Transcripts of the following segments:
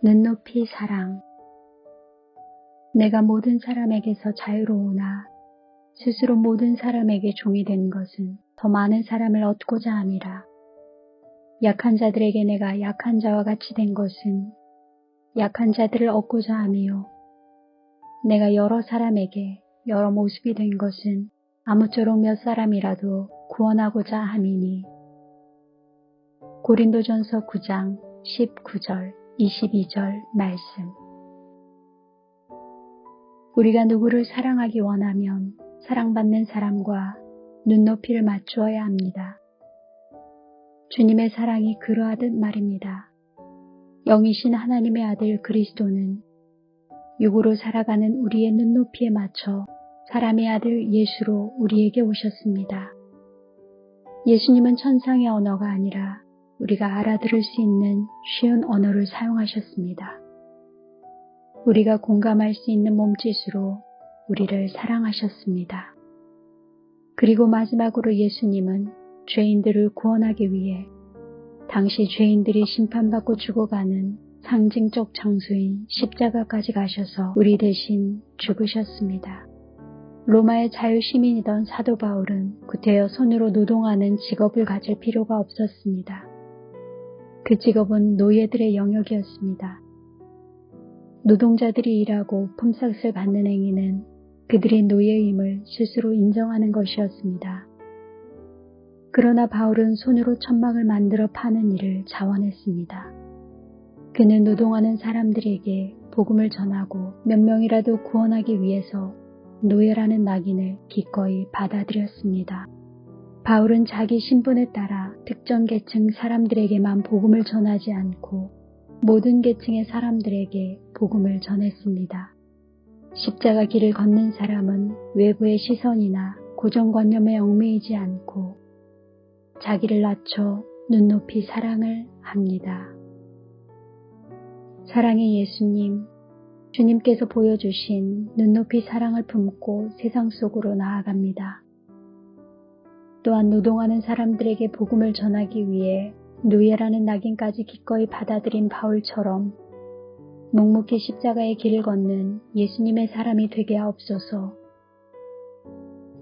눈높이 사랑 내가 모든 사람에게서 자유로우나 스스로 모든 사람에게 종이 된 것은 더 많은 사람을 얻고자 함이라. 약한 자들에게 내가 약한 자와 같이 된 것은 약한 자들을 얻고자 함이요. 내가 여러 사람에게 여러 모습이 된 것은 아무쪼록 몇 사람이라도 구원하고자 함이니. 고린도전서 9장 19절 22절 말씀 우리가 누구를 사랑하기 원하면 사랑받는 사람과 눈높이를 맞추어야 합니다. 주님의 사랑이 그러하듯 말입니다. 영이신 하나님의 아들 그리스도는 육으로 살아가는 우리의 눈높이에 맞춰 사람의 아들 예수로 우리에게 오셨습니다. 예수님은 천상의 언어가 아니라 우리가 알아들을 수 있는 쉬운 언어를 사용하셨습니다. 우리가 공감할 수 있는 몸짓으로 우리를 사랑하셨습니다. 그리고 마지막으로 예수님은 죄인들을 구원하기 위해 당시 죄인들이 심판받고 죽어가는 상징적 장소인 십자가까지 가셔서 우리 대신 죽으셨습니다. 로마의 자유시민이던 사도 바울은 구태여 손으로 노동하는 직업을 가질 필요가 없었습니다. 그 직업은 노예들의 영역이었습니다. 노동자들이 일하고 품삯을 받는 행위는 그들의 노예임을 스스로 인정하는 것이었습니다. 그러나 바울은 손으로 천막을 만들어 파는 일을 자원했습니다. 그는 노동하는 사람들에게 복음을 전하고 몇 명이라도 구원하기 위해서 노예라는 낙인을 기꺼이 받아들였습니다. 바울은 자기 신분에 따라 특정 계층 사람들에게만 복음을 전하지 않고 모든 계층의 사람들에게 복음을 전했습니다. 십자가 길을 걷는 사람은 외부의 시선이나 고정관념에 얽매이지 않고 자기를 낮춰 눈높이 사랑을 합니다. 사랑의 예수님, 주님께서 보여주신 눈높이 사랑을 품고 세상 속으로 나아갑니다. 또한 노동하는 사람들에게 복음을 전하기 위해 누예라는 낙인까지 기꺼이 받아들인 바울처럼 묵묵히 십자가의 길을 걷는 예수님의 사람이 되게 하옵소서.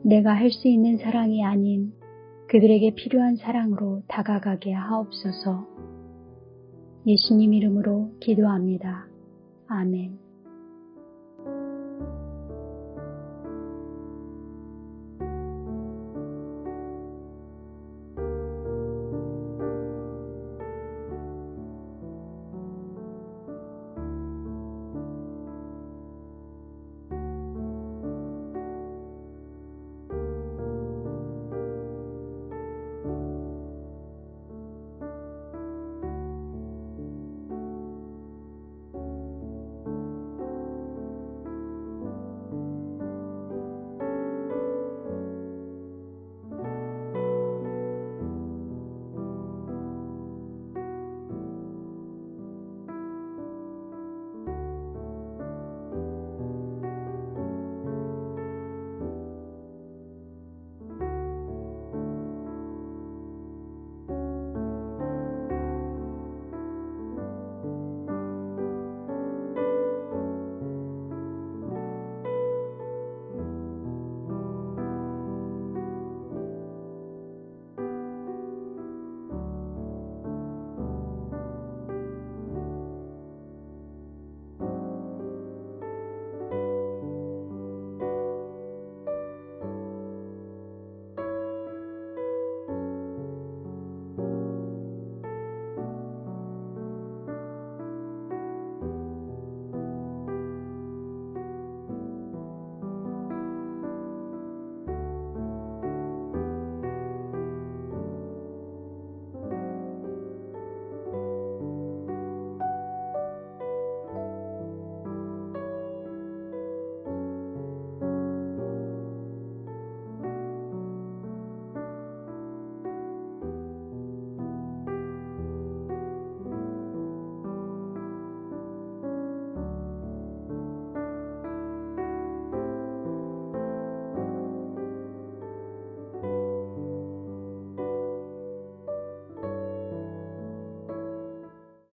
내가 할 수 있는 사랑이 아닌 그들에게 필요한 사랑으로 다가가게 하옵소서. 예수님 이름으로 기도합니다. 아멘.